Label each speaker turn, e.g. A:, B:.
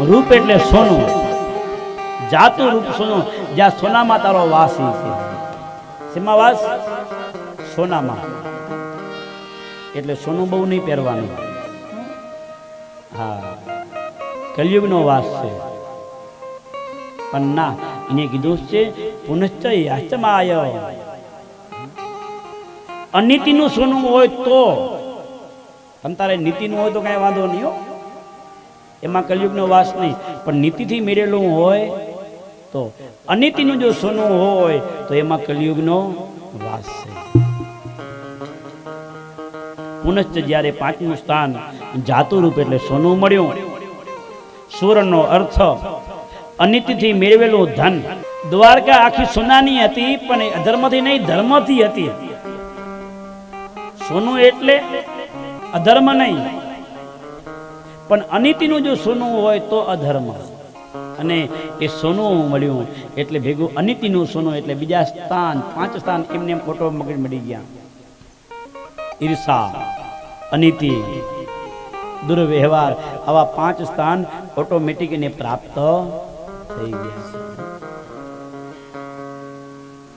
A: રૂપ એટલે સોનું. જાતું રૂપ સોનું, જ્યાં સોનામાં તારો વાસ છે. શેમાં વાસ? સોનામાં. એટલે સોનું બહુ નહીં પહેરવાનું. હા. કલયુગનો વાસ છે. પણ ના, એને કીધું છે, પુનશ્ચ યાચમાય. અનીતિનું સોનું હોય તો. તમ તારે નીતિનું હોય તો કાંઈ વાંધો નહીં હો. એમાં કલયુગનો વાસ નહીં. પણ નીતિથી મેળેલું હોય તો અનિતિનું જો સોનું હોય તો એમાં કલયુગનો વાસ છે. પુનશ્ચ જ્યારે પાંચમું સ્થાન જાતુરૂપ એટલે સોનું મળ્યું સુરનો અર્થ અનિતિથી મેળવેલું ધન. દ્વારકા આખી સોનાની હતી, પણ એ અધર્મથી નહીં, ધર્મથી હતી. સોનું એટલે અધર્મ નહીં પણ અનિતિનું જો સોનું હોય તો અધર્મ. અને એ સોનું મળ્યું એટલે ભેગું અનિતિનું સોનું એટલે બીજા સ્થાન, પાંચ સ્થાન એમને એમ ફોટો મગજ મળી ગયા. ઈર્ષા, અનિતિ, દુર્વ્યવહાર, આવા પાંચ સ્થાન ઓટોમેટિક એને પ્રાપ્ત થઈ ગયા.